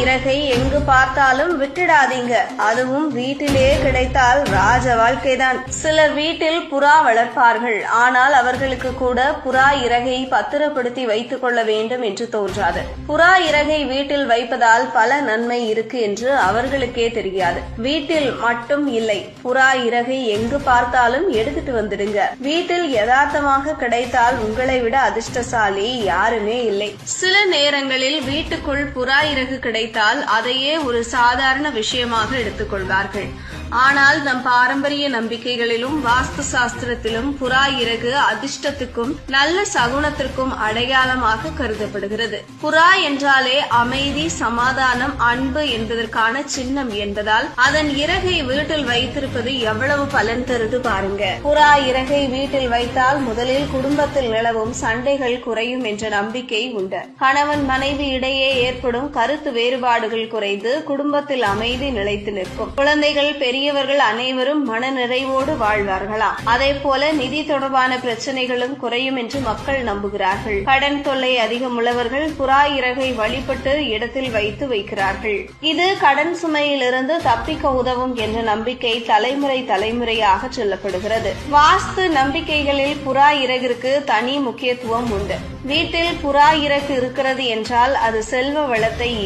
இறகை எங்கு பார்த்தாலும் விட்டுடாதீங்க. அதுவும் வீட்டிலே கிடைத்தால் ராஜ வாழ்க்கைதான். சிலர் வீட்டில் புறா வளர்ப்பார்கள். ஆனால் அவர்களுக்கு கூட புறா இறகை பத்திரப்படுத்தி வைத்துக் கொள்ள வேண்டும் என்று தோன்றாது. புறா இறகை வீட்டில் வைப்பதால் பல நன்மை இருக்கு என்று அவர்களுக்கே தெரியாது. வீட்டில் மட்டும் இல்லை புறா இறகை எங்கு பார்த்தாலும் எடுத்துட்டு வந்துடுங்க. வீட்டில் யதார்த்தமாக கிடைத்தால் உங்களை விட அதிர்ஷ்டசாலி யாருமே இல்லை. சில நேரங்களில் வீட்டுக்குள் புறா இறகு கிடைத்தால் அதையே ஒரு சாதாரண விஷயமாக எடுத்துக்கொள்வார்கள். ஆனால் நம் பாரம்பரிய நம்பிக்கைகளிலும் வாஸ்து சாஸ்திரத்திலும் புறா இறகு அதிர்ஷ்டத்துக்கும் நல்ல சகுனத்திற்கும் அடையாளமாக கருதப்படுகிறது. புறா என்றாலே அமைதி சமாதானம் அன்பு என்பதற்கான சின்னம் என்பதால் அதன் இறகை வீட்டில் வைத்திருப்பது எவ்வளவு பலன் தருது பாருங்க. புறா இறகை வீட்டில் வைத்தால் முதலில் குடும்பத்தில் நிலவும் சண்டைகள் குறையும் என்ற நம்பிக்கை உண்டு. கணவன் மனைவி இடையே ஏற்படும் கருத்து வேறுபாடுகள் குறைந்து குடும்பத்தில் அமைதி நிலைத்து நிற்கும். குழந்தைகள் பெரியவர்கள் அனைவரும் மன நிறைவோடு வாழ்வார்களா? அதே போல நிதி தொடர்பான பிரச்சனைகளும் குறையும் என்று மக்கள் நம்புகிறார்கள். கடன் தொல்லை அதிகம் உள்ளவர்கள் புறா இறகை வழிபட்டு இடத்தில் வைத்து வைக்கிறார்கள். இது கடன் சுமையிலிருந்து தப்பிக்க உதவும் என்ற நம்பிக்கை தலைமுறை தலைமுறையாக சொல்லப்படுகிறது. வாஸ்து நம்பிக்கைகளில் புறா இறகிற்கு தனி முக்கியத்துவம் உண்டு. வீட்டில் புறா இறகு இருக்கிறது என்றால் அது செல்வ வளத்தை